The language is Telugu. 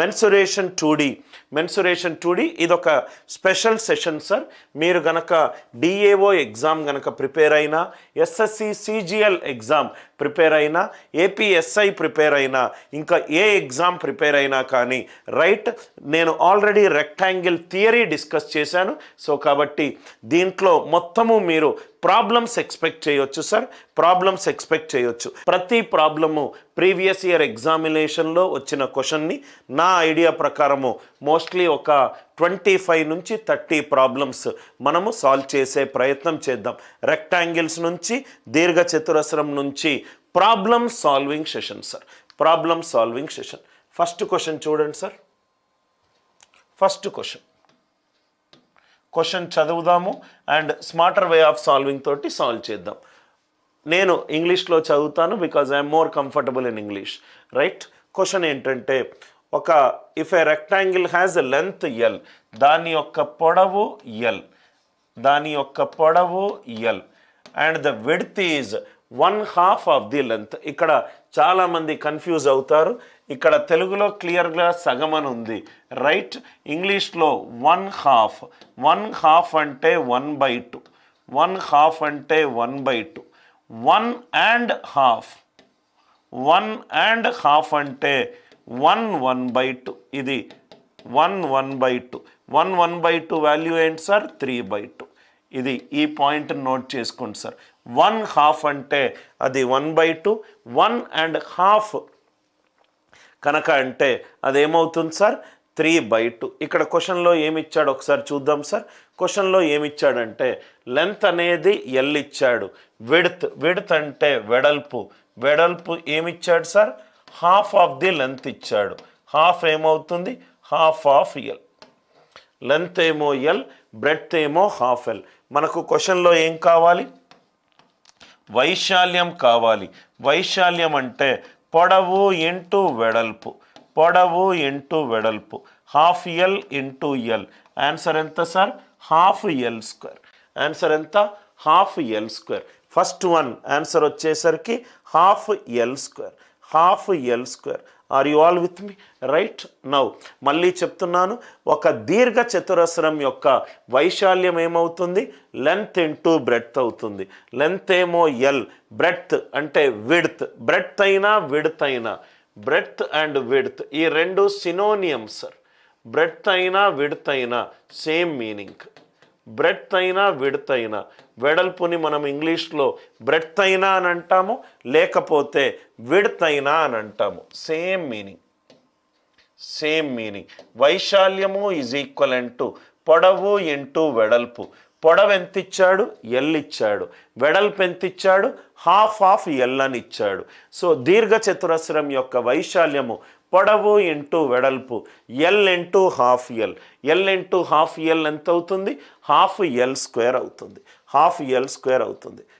Mensuration two D mensuration two D ఇదొక స్పెషల్ సెషన్ సార్. మీరు గనక డిఏఓ ఎగ్జామ్ గనక ప్రిపేర్ అయినా ఎస్ఎస్సి సిజిఎల్ ఎగ్జామ్ ప్రిపేర్ అయినా ఏపీఎస్ఐ ప్రిపేర్ అయినా ఇంకా ఏ ఎగ్జామ్ ప్రిపేర్ అయినా కానీ రైట్ నేను ఆల్రెడీ రెక్టాంగిల్ థియరీ డిస్కస్ చేశాను. సో కాబట్టి దీంట్లో మొత్తము మీరు ప్రాబ్లమ్స్ ఎక్స్పెక్ట్ చేయొచ్చు సార్ ప్రాబ్లమ్స్ ఎక్స్పెక్ట్ చేయొచ్చు. ప్రతి ప్రాబ్లము ప్రీవియస్ ఇయర్ ఎగ్జామినేషన్లో వచ్చిన క్వశ్చన్ని నా ఐడియా ప్రకారము మోస్ట్లీ ఒక ట్వంటీ ఫైవ్ నుంచి థర్టీ ప్రాబ్లమ్స్ మనము సాల్వ్ చేసే ప్రయత్నం చేద్దాం. రెక్టాంగిల్స్ నుంచి దీర్ఘ చతురస్రం నుంచి problem solving session sir problem solving session first question చూడండి sir first question question చదువుదాము and smarter way of solving తోటి సాల్వ్ చేద్దాం. నేను ఇంగ్లీష్లో చదువుతాను because I'm more comfortable in English right question ఏంటంటే ఒక if a rectangle has a length L దాని యొక్క పొడవు ఎల్ దాని యొక్క పొడవు L and the width is one half of the length ఇక్కడ చాలామంది కన్ఫ్యూజ్ అవుతారు. ఇక్కడ తెలుగులో క్లియర్గా సగం అని ఉంది. రైట్ ఇంగ్లీష్లో వన్ హాఫ్. వన్ హాఫ్ అంటే one by two. One half అంటే one by two. One and half. One and half అంటే వన్ వన్ బై టూ. ఇది one one by two. One one by two value ఏంటి సార్? Three by two. ఇది ఈ పాయింట్ నోట్ చేసుకోండి సార్. వన్ హాఫ్ అంటే అది one by two. One and half కనుక అంటే అదేమవుతుంది సార్? Three by two. ఇక్కడ క్వశ్చన్లో ఏమి ఇచ్చాడు ఒకసారి చూద్దాం సార్. క్వశ్చన్లో ఏమి ఇచ్చాడంటే లెంత్ అనేది ఎల్ ఇచ్చాడు. విడ్త్ విడ్త్ అంటే వెడల్పు. వెడల్పు ఏమిచ్చాడు sir? Half of the length ఇచ్చాడు. హాఫ్ ఏమవుతుంది? హాఫ్ ఆఫ్ ఎల్ లెంత్ ఏమో ఎల్ బ్రెడ్త్ ఏమో హాఫ్ ఎల్ మనకు క్వశ్చన్లో ఏం కావాలి? వైశాల్యం కావాలి. వైశాల్యం అంటే పొడవు ఇంటూ వెడల్పు పొడవు ఇంటూ వెడల్పు half L into L answer ఎంత sir half L square answer ఎంత? Half L square first one answer వచ్చేసరికి half L square half L square are you all with me right now మళ్ళీ చెప్తున్నాను ఒక దీర్ఘ చతురస్రం యొక్క వైశాల్యం ఏమవుతుంది? లెంత్ ఇంటూ బ్రెడ్త్ అవుతుంది. లెంత్ ఏమో ఎల్ బ్రెడ్త్ అంటే విడ్త్ బ్రెడ్త్ అయినా విడ్త్ అయినా. బ్రెడ్త్ అండ్ విడ్త్ ఈ రెండు సినోనియమ్స్ సార్ బ్రెడ్త్ అయినా విడ్త్ అయినా సేమ్ మీనింగ్ బ్రెడ్త్ అయినా విడత్ అయినా వెడల్పుని మనం ఇంగ్లీష్లో బ్రెడ్త్ అయినా అని అంటాము లేకపోతే విడత్ అయినా అని అంటాము. సేమ్ మీనింగ్ సేమ్ మీనింగ్ వైశాల్యము ఈజ్ ఈక్వల్ టు పొడవు ఇంటూ వెడల్పు. పొడవు ఎంత ఇచ్చాడు ఎల్ ఇచ్చాడు. వెడల్పు ఎంత ఇచ్చాడు హాఫ్ ఆఫ్ ఎల్ అని ఇచ్చాడు. సో దీర్ఘ చతురస్రం యొక్క వైశాల్యము పొడవు ఇంటూ వెడల్పు L into half L L into half L ఎంత అవుతుంది హాఫ్ ఎల్ స్క్వేర్ అవుతుంది. హాఫ్ ఎల్ స్క్వేర్ అవుతుంది.